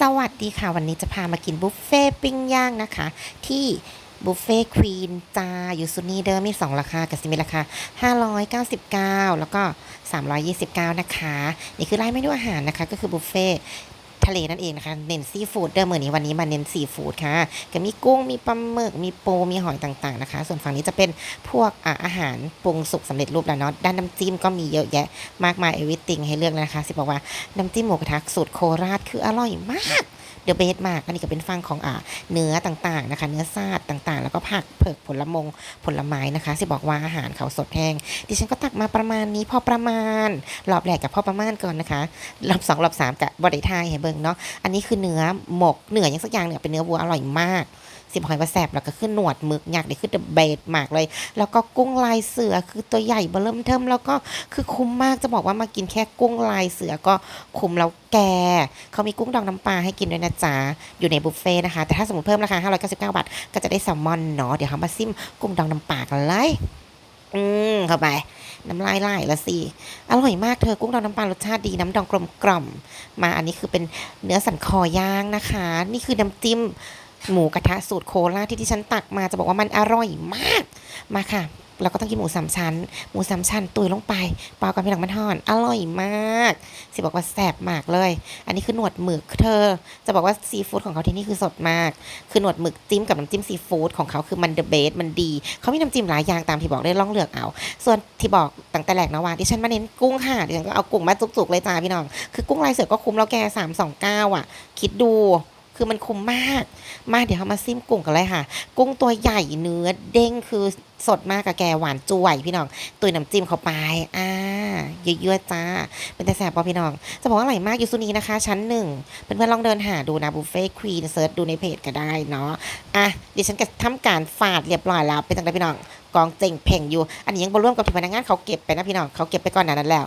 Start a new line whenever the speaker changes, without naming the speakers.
สวัสดีค่ะ วันนี้จะพามากินบุฟเฟ่ต์ปิ้งย่างนะคะ ที่บุฟเฟ่ควีนจาอยู่ซุนีเดิมมี2ราคากับซิมีราคา 599 แล้วก็ 329 นะคะ นี่คือไล่ไม่ดูอาหารนะคะ ก็คือบุฟเฟ่ ทะเลนั่นเองนะคะ เน้นซีฟู้ดเดิมเหมือนนี้วันนี้มาเน้นซีฟู้ดค่ะ ก็มีกุ้ง มีปลาหมึก มีปู มีหอยต่างๆนะคะ ส่วนฝั่งนี้จะเป็นพวกออาหารปรุงสุกสำเร็จรูปแล้วเนาะ ด้านน้ำจิ้มก็มีเยอะแยะมากมายเอวิติงให้เลือกนะคะ สิบอกว่าน้ำจิ้มหมูกระทะสูตรโคราชคืออร่อยมาก เดอะเบสมากอันนี้ก็เป็นฟังของอ่าเนื้อต่างๆนะคะ เนื้อซาดต่างๆ แล้วก็ผักเผือกผลมงผลไม้นะคะสิบอกว่าอาหารเขาสดแห้งดิฉันก็ตักมาประมาณนี้พอประมาณรอบแรกกับพอประมาณก่อนนะคะรอบสองรอบสามกับบริทายเห้เบิ่งเนาะอันนี้คือเนื้อหมกเนื้ออย่างสักอย่างเนี่ยเป็นเนื้อวัวอร่อยมาก สิบหอยว่าแสบแล้วก็ขึ้นหนวดมึกอยากได้ขึ้นเดอะเบสมากเลย แล้วก็กุ้งลายเสือคือตัวใหญ่เบอเริ่มเทิมแล้วก็คือคุ้มมากจะบอกว่ามากินแค่กุ้งลายเสือก็คุ้มแล้วแกเขามีกุ้งดองน้ำปลาให้กินด้วยนะจ๊ะอยู่ในบุฟเฟ่ต์นะคะ แต่ถ้าสมมติเพิ่มราคา599 บาท ก็จะได้แซลมอนเนาะเดี๋ยวเขามาซิมกุ้งดองน้ำปลากันเลยอืมเข้าไป น้ำลายไหลละสิ อร่อยมากเธอกุ้งดองน้ำปลารสชาติดีน้ำดองกลมกล่อมๆมาอันนี้คือเป็นเนื้อสันคอย่างนะคะ นี่คือน้ำจิ้ม หมูกระทะสูตรโคราชที่ที่ฉันตักมาจะบอกว่ามันอร่อยมาก มาค่ะเราก็ต้องกินหมูสามชั้น หมูสามชั้นตุยลงไปเปล่ากับพี่หลังมันทอน อร่อยมาก สิบอกว่าแซ่บมากเลย อันนี้คือหนวดหมึกเธอ จะบอกว่าซีฟู้ดของเขาที่นี่คือสดมาก คือหนวดหมึกจิ้มกับน้ำจิ้มซีฟู้ดของเขาคือมันเดอะเบสมันดี เขามีน้ำจิ้มหลายอย่างตามที่บอกได้ล่องเลือกเอา ส่วนที่บอกตั้งแต่แรกนะว่าดิฉันมาเน้นกุ้งค่ะดิฉันก็เอากุ้งมาจุกๆเลยจ้าพี่น้อง คือกุ้งลายเสือก็คุ้มแล้วแกสามสองเก้าอะ คิดดู คือมันคุ้มมาก มาเดี๋ยวเรามาซิมกุ้งกันเลยค่ะ กุ้งตัวใหญ่เนื้อเด้งคือสดมากกับแกหวานจ่วยพี่น้อง ตุยน้ำจิ้มเข้าไปอ่าเยอะๆจ้า เป็นแต่แสบปอพี่น้อง จะบอกว่าอร่อยมากอยู่ซุนีนะคะชั้นหนึ่งเพื่อนๆลองเดินหาดูนะบุฟเฟ่ควีนเซิร์ชดูในเพจก็ได้เนาะอะดิฉันก็ทำการฝาดเรียบร้อยแล้วเป็นจังไดพี่น้องกองเจ่งเพ่งอยู่ อันนี้ยังบ่ร่วมกับที่พนักงานเขาเก็บไปนะพี่น้องเขาเก็บไปก่อนหนานั้นแล้ว